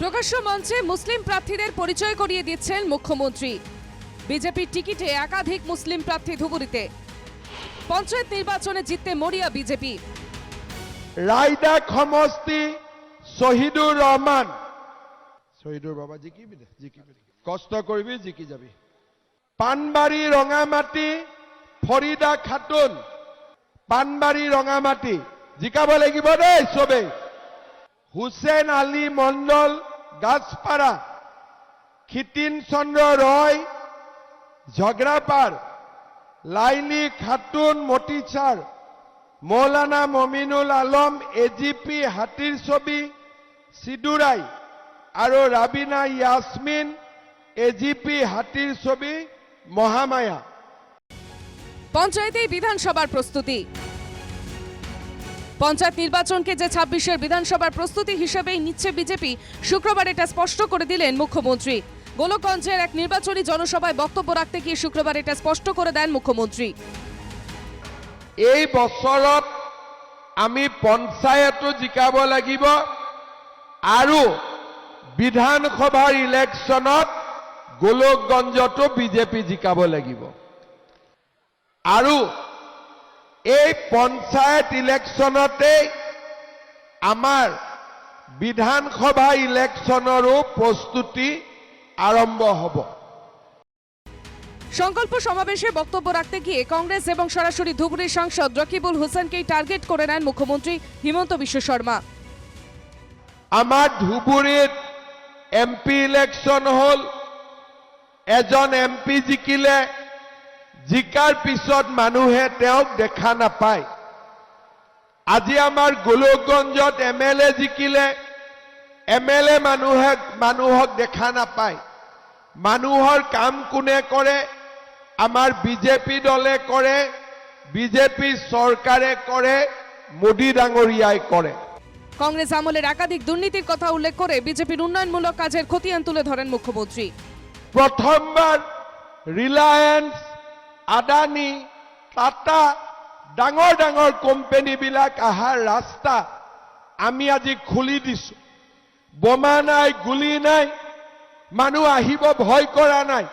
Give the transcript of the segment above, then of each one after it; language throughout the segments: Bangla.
প্রকাশ্য মঞ্চে মুসলিম প্রার্থীদের পরিচয় করিয়ে দিচ্ছেন মুখ্যমন্ত্রী। বিজেপির টিকিটে একাধিক মুসলিম প্রার্থী ধুবুরিতে। পঞ্চায়েত নির্বাচনে জিততে মরিয়া বিজেপি। রায়দাক সমষ্টি শহীদুৰ ৰহমান শহীদুৰ বাবা জিকিবি দে। কষ্ট কৰিবি জিকি যাবি। পাণবাৰী ৰঙামাটি ফৰিদা খাতুন। পাণবাৰী ৰঙামাটি জিকাব লাগিব দেই চবেই হুছেইন আলী মণ্ডল গাছপাৰা খিতিন চন্দ্ৰ ৰয়, ঝগড়াপাৰ, লাইলি খাতুন মতিচাৰ মৌলানা মমিনুল আলম এজিপি হাতীৰ ছবি চিডুৰাই আৰু ৰাবিনা ইয়াছমিন এজিপি হাতীৰ ছবি, মহামায়া। পঞ্চায়েতেই বিধানসভার প্রস্তুতি পঞ্চায়েত নির্বাচনকে যে ছাব্বিশের বিধানসভার প্রস্তুতি হিসেবেই নিচ্ছে বিজেপি, শুক্রবার এটা স্পষ্ট করে দিলেন মুখ্যমন্ত্রী। গোলকগঞ্জের এক নির্বাচনী জনসভায় বক্তব্য রাখতে গিয়ে শুক্রবার এটা স্পষ্ট করে দেন মুখ্যমন্ত্রী। এই বছৰত আমি পঞ্চায়তো জিকাব লাগিব আৰু বিধানসভাৰ ইলেকশ্যনত গোলকগঞ্জতো বিজেপি জিকাব লাগিব। আৰু এই পঞ্চায়ত ইলেকশ্যনতেই আমাৰ বিধানসভা ইলেকশ্যনৰো প্ৰস্তুতি আৰম্ভ হ'ব। সংকল্প সমাবেশে বক্তব্য রাখতে গিয়ে কংগ্রেস এবং সরাসরি ধুবুরির সাংসদ রকিবুল হোসেনকেই টার্গেট করে নেন মুখ্যমন্ত্রী হিমন্ত বিশ্ব শর্মা। আমাৰ ধুবুৰীত এম পি ইলেকশ্যন হ'ল এজন এম পি জিকিলে জিকাৰ পিছত মানুহে তেওঁক দেখা নাপায়। আজি আমাৰ গোলকগঞ্জত এম এল এ জিকিলে এম এল এ মানুহে মানুহক দেখা নাপায়। মানুহৰ কাম কোনে কৰে? আমাৰ বিজেপি দলে কৰে বিজেপি চৰকাৰে কৰে মোদী ডাঙৰীয়াই কৰে। কংগ্রেস আমলের একাধিক দুর্নীতির কথা উল্লেখ করে বিজেপির উন্নয়নমূলক কাজের খতিয়ান তুলে ধরেন মুখ্যমন্ত্রী। প্ৰথমবাৰ ৰিলায়েন্স আদানী, টাটা, ডাঙৰ ডাঙৰ কোম্পেনীবিলাক অহাৰ ৰাস্তা, আমি আজি খুলি দিছো। বোমা নাই, গুলি নাই, মানুহ আহিব ভয় কৰা নাই।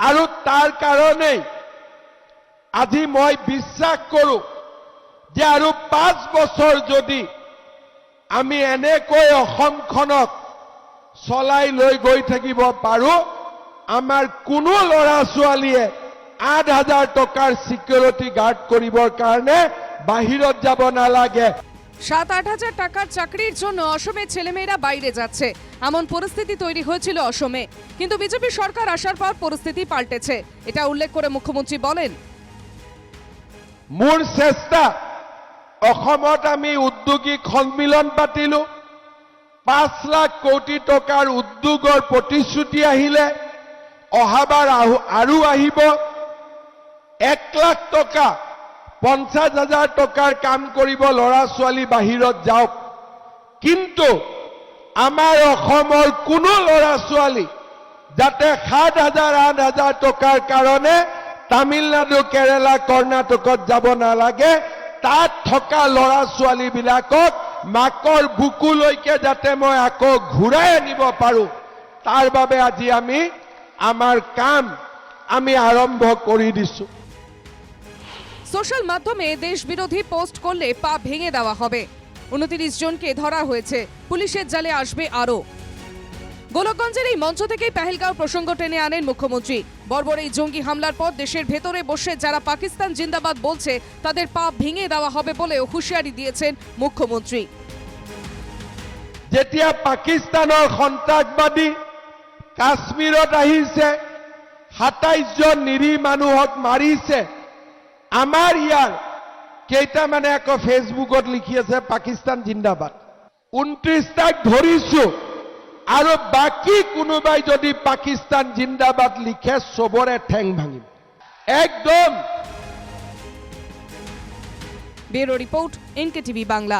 আৰু তাৰ কাৰণেই আজি মই বিশ্বাস কৰো যে আৰু পাঁচ বছৰ যদি আমি এনেকৈ অসমখনক চলাই লৈ গৈ থাকিব পাৰো আমাৰ কোনো ল'ৰা ছোৱালীয়ে আঠ হাজাৰ টকাৰ চিকিউৰিটি গাৰ্ড কৰিবৰ কাৰণে বাহিৰত যাব নালাগে। সাত আট হাজার টাকার চাকরির জন্য অসমের ছেলেমেয়েরা বাইরে যাচ্ছে। এমন পরিস্থিতি তৈরি হয়েছিল অসমে। কিন্তু বিজেপি সরকার আসার পর পরিস্থিতি পাল্টেছে। এটা উল্লেখ করে মুখ্যমন্ত্রী বলেন মোৰ চেষ্টা অসমত আমি উদ্যোগিক সন্মিলন পাতিলো। পাঁচ লাখ কোটি টকাৰ উদ্যোগৰ প্ৰতিশ্ৰুতি আহিলে। অহাবাৰ আৰু আহিব। এক লাখ টকা, পঞ্চাছ হাজাৰ টকাৰ কাম কৰিব ল'ৰা ছোৱালী বাহিৰত যাওক। কিন্তু আমাৰ অসমৰ কোনো ল'ৰা ছোৱালী যাতে সাত হাজাৰ, আঠ হাজাৰ টকাৰ কাৰণে তামিলনাডু, কেৰেলা, কৰ্ণাটকত যাব নালাগে, তাত থকা ল'ৰা ছোৱালীবিলাকক মাকৰ বুকুলৈকে যাতে মই আকৌ ঘূৰাই আনিব পাৰোঁ। তাৰ বাবে আজি আমি আমাৰ কাম আমি আরম্ভ কৰি দিছোঁ। সোশ্যাল মাধ্যমে দেশ বিরোধী পোস্ট করলে পা ভেঙে দেওয়া হবে। উনত্রিশ জনকে ধরা হয়েছে। পুলিশের জালে আসবে আরও। গোলকগঞ্জের এই মঞ্চ থেকেই পেহেলগাঁও প্রসঙ্গ টেনে আনেন মুখ্যমন্ত্রী। বর্বর এই জঙ্গি হামলার পর দেশের ভেতরে বসে যারা পাকিস্তান জিন্দাবাদ বলছে তাদের পা ভেঙে দেওয়া হবে বলেও হুঁশিয়ারি দিয়েছেন মুখ্যমন্ত্রী। যেতিয়া পাকিস্তানৰ সন্ত্ৰাসবাদী কাশ্মীৰত আহিছে সাতাইশজন নিৰীহ মানুহক মাৰিছে। আমাৰ ইয়াৰ কেইটামানে আকৌ ফেচবুকত লিখি আছে, পাকিস্তান জিন্দাবাদ। ঊনত্ৰিশ তাক ধৰিছো আৰু বাকী কোনোবাই যদি পাকিস্তান জিন্দাবাদ লিখে, চবৰে ঠেং ভাঙিম একদম। Bureau report NK TV Bangla.